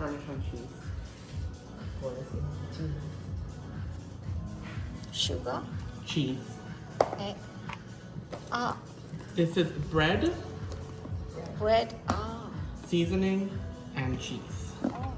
Parmesan cheese. What is it? Cheese. sugar. Cheese. 에, 아, This is bread, bread. 아, seasoning, and cheese. 어.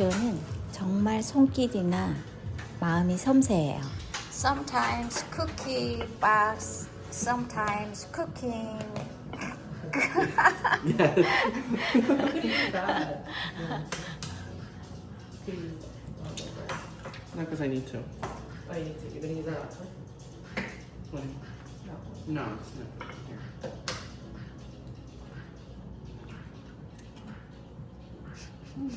잉나쇼는 정말 손길이나 마음이 섬세해요. Sometimes cookie box, sometimes cooking. Oh, Not because I need to. I need to. You're gonna use that outside? What? No. No, it's not. Here. You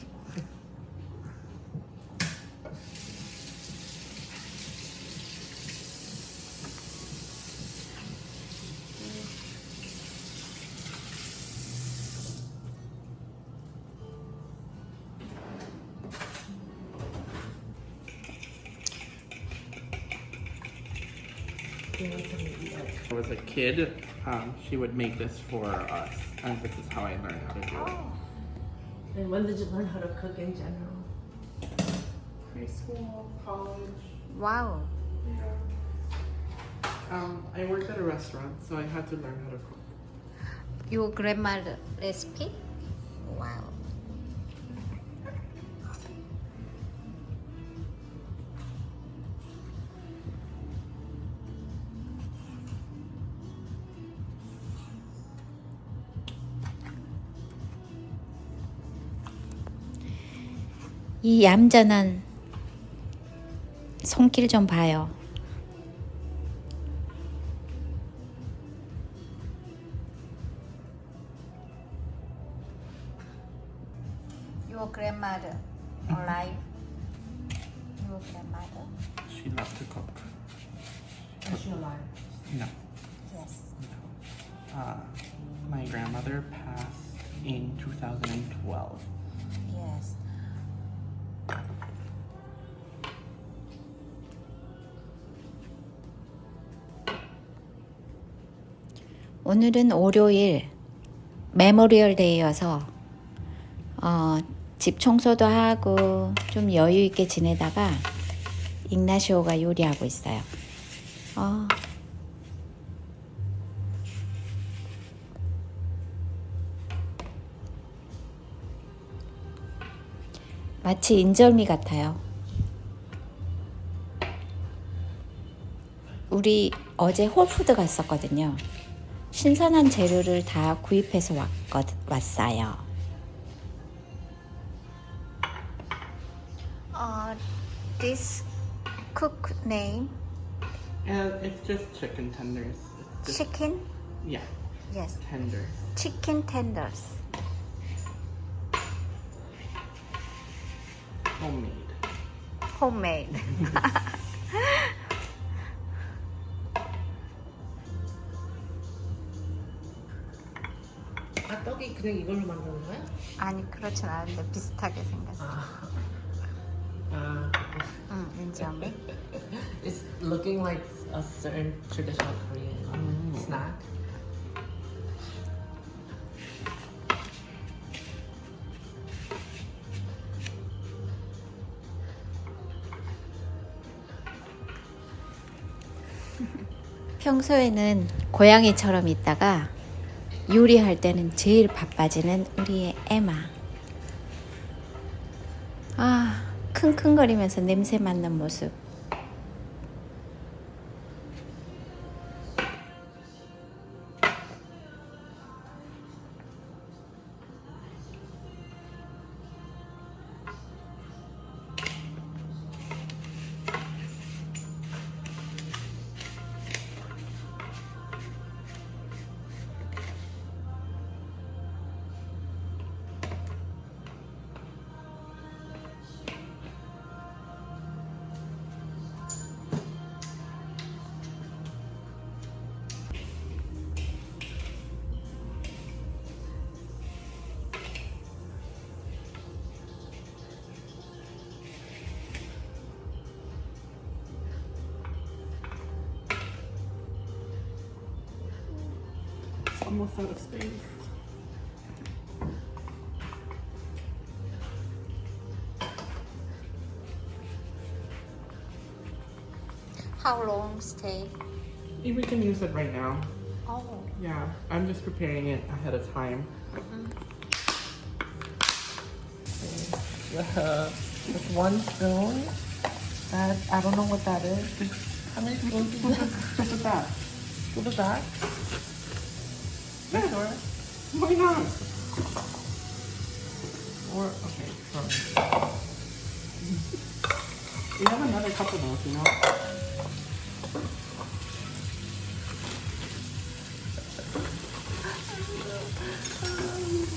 I was a kid, um, she would make this for us, and this is how I learned how to do it. Oh, And when did you learn how to cook in general? Preschool, college. wow. Yeah. Um, I worked at a restaurant, so I had to learn how to cook. Your grandmother recipe? Wow. 이 얌전한 손길 좀 봐요. Your grandmother alive? Your grandmother? She loved to cook. Is she alive? No, Yes. no. Uh, my grandmother passed in 2012. 오늘은 월요일 메모리얼 데이여서 어, 집 청소도 하고 좀 여유 있게 지내다가 ignasio가 요리하고 있어요. 어, 마치 인절미 같아요. 우리 어제 홀푸드 갔었거든요. 신선한 재료를 다 구입해서 왔거, 왔어요. Uh, this cook name? And it's just chicken tenders. It's just, Chicken? yeah, Yes. tenders. Chicken tenders. Homemade. Homemade. 떡이 그냥 이걸로 만드는 거야? 아니 그렇진 않은데 비슷하게 생겼어. 아. 응, 인절미. It's looking like a certain traditional Korean snack. 평소에는 고양이처럼 있다가 요리할 때는 제일 바빠지는 우리의 에마. 아, 킁킁거리면서 냄새 맡는 모습. Almost out of space. How long stay? We can use it right now. Oh. Yeah, I'm just preparing it ahead of time. Uh, with one spoon. That I don't know what that is. How many spoons is that? Just with that. What is that? Yeah. Sure. Why not? Or okay, sorry. We have another cup of those, you know.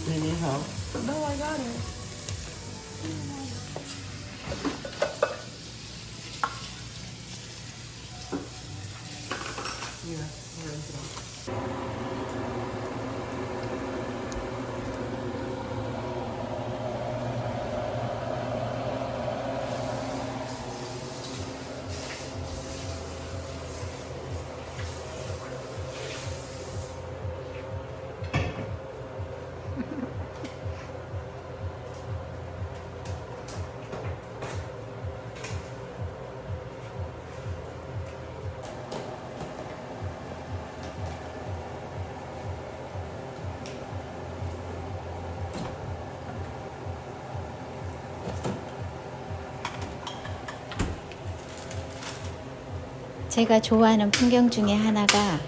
Do you need help? No, I got it. 제가 좋아하는 풍경 중에 하나가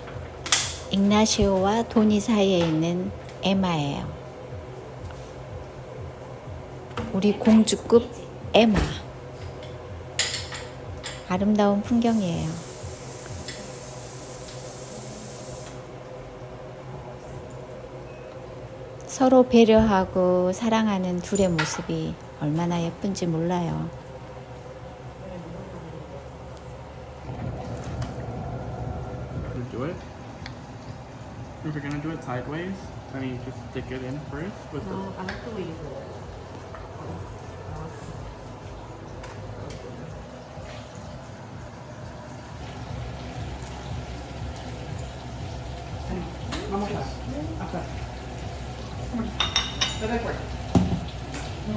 ignasio와 도니 사이에 있는 에마예요. 우리 공주급 에마. 아름다운 풍경이에요. 서로 배려하고 사랑하는 둘의 모습이 얼마나 예쁜지 몰라요. Sideways, then you just stick it in first with No, I like the way you do it. the. One more time. After. Come on. Let it work. No,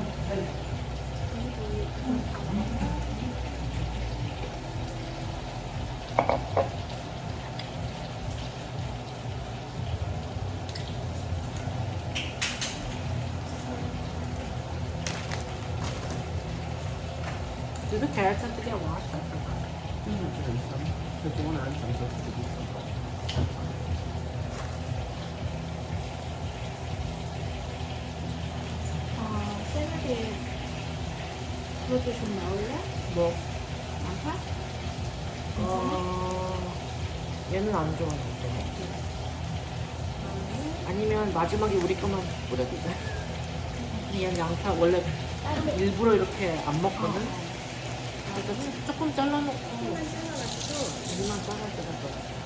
어, 샐러드 그것도 좀 넣을래? 뭐? 양파? 어, 얘는 안 좋아하는데. 아니면 마지막에 우리 거만 뿌려도 돼. 그냥 양파 원래 일부러 이렇게 안 먹거든. 그래서 조- 조금 잘라놓고 물만 잘라서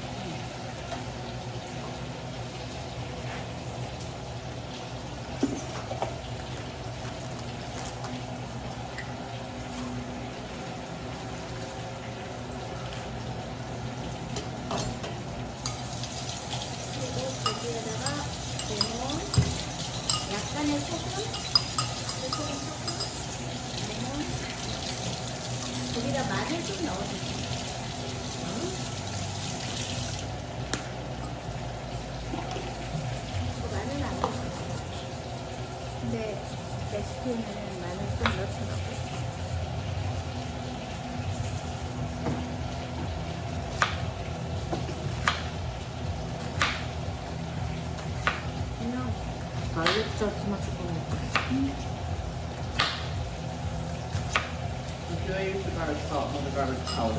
garlic powder.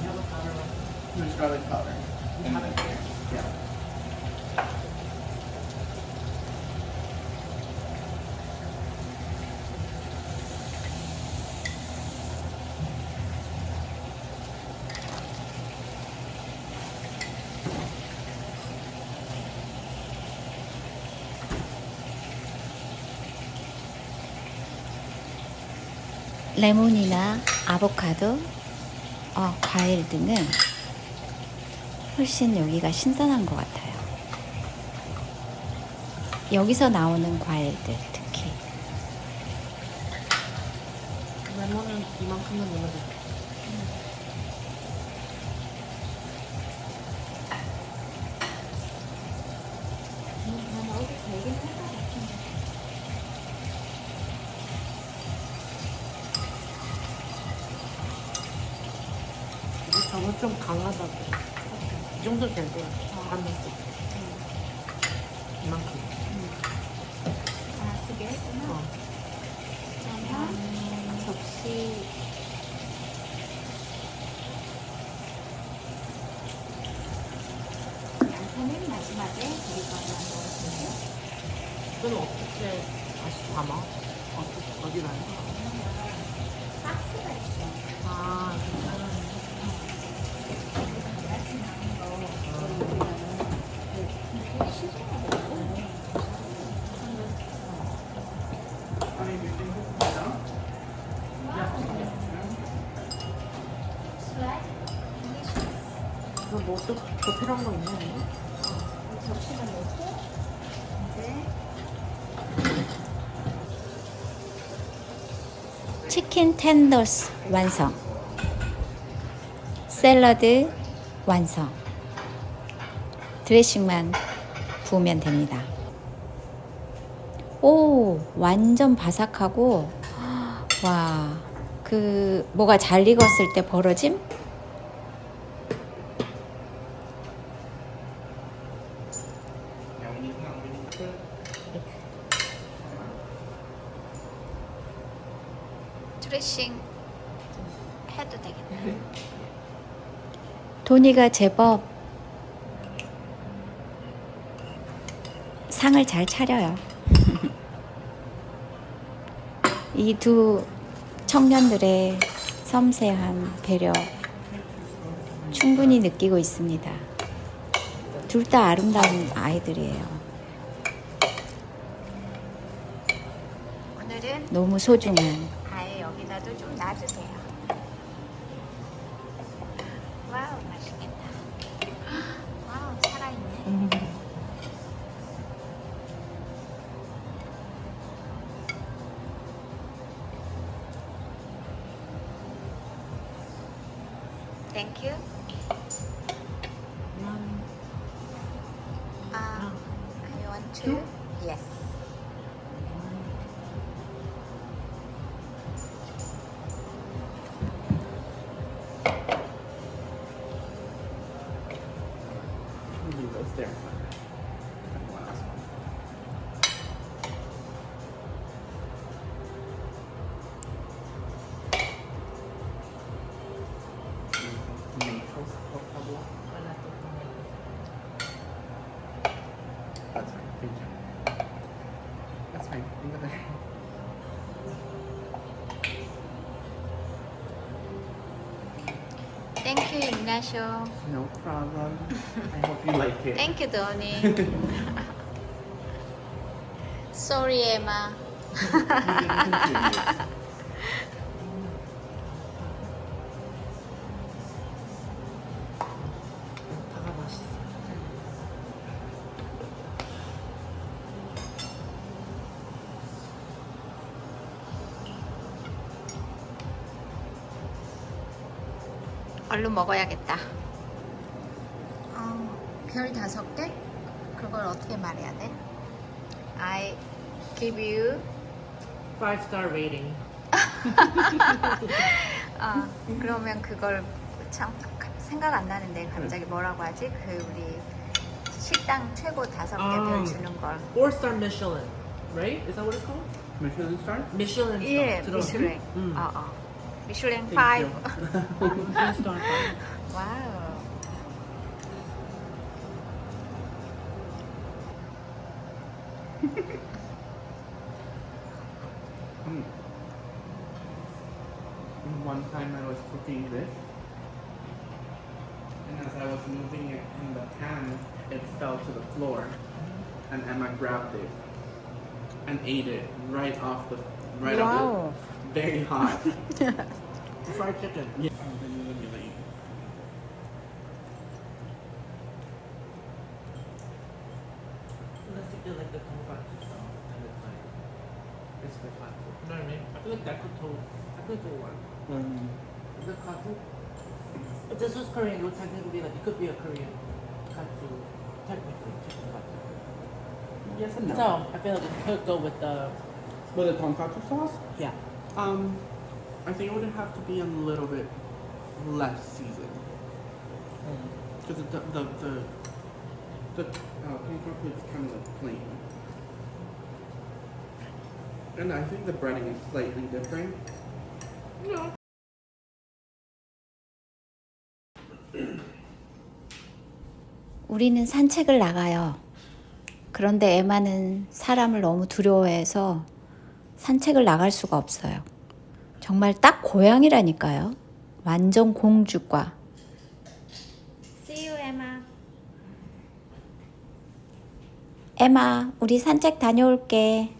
You have a powder one? There's garlic powder. You have it here? Yeah. 레몬이나 아보카도, 어, 과일 등은 훨씬 여기가 신선한 것 같아요. 여기서 나오는 과일들 특히 레몬은 이만큼만 넣으면 정도 될것 같아. 한 번씩. 이만큼. 아, 그게 했구나. 어. 그러면 접시 양파는 마지막에 드리거나 넣으세요. 그건 어떻게 다시 담아? 어떻게, 어디다 해? 박스가 더 필요한 거 있나? 이거? 접시만 넣고 이제 치킨 텐더스 완성. 샐러드 완성. 드레싱만 부으면 됩니다. 오, 완전 바삭하고 와, 그 뭐가 잘 익었을 때 벌어짐? Yeah, we need no, we need to 드레싱 해도 되겠네. 도니가 제법 상을 잘 차려요. 이 두 청년들의 섬세한 배려 충분히 느끼고 있습니다. 둘 다 아름다운 아이들이에요. 오늘은 너무 소중한 아예 여기다도 좀 놔주세요. 땡큐. 음, 아, I want to. Yes. Ignacio. No problem. I hope you like it. Thank you, Donnie. Sorry, Emma. 얼른 먹어야겠다. 어, 별 다섯 개? 그걸 어떻게 말해야 돼? I give you Five star rating. 어, 그러면 그걸 참 생각 안 나는데 갑자기 뭐라고 하지? 그 우리 식당 최고 다섯 개별 아. 주는 걸. Four star Michelin, right? Is that what it's called? Michelin star? Michelin star. 예, 들어. 미슐랭. 음. 어, 어. Michelin Thank 5. Please don't wow. One time I was cooking this, and as I was moving it in the pan, it fell to the floor, and Emma grabbed it and ate it right off the right off the, very hot. Fried chicken. Yeah. I mean? I feel like that could totally, I could do one. Mm. The katsu. This was Korean, it would technically be like it could be a Korean katsu, technically chicken katsu. Yes and no. So I feel like it could go with the. With the tonkatsu sauce? Yeah. Um, I think it would have to be a little bit less seasoned. Because the the the the uh, tonkatsu is kind of like plain, and I think the breading is slightly different. No. 우리는 산책을 나가요. 그런데 에마는 사람을 너무 두려워해서 산책을 나갈 수가 없어요. 정말 딱 고양이라니까요. 완전 공주과. See you, 에마. 에마, 우리 산책 다녀올게.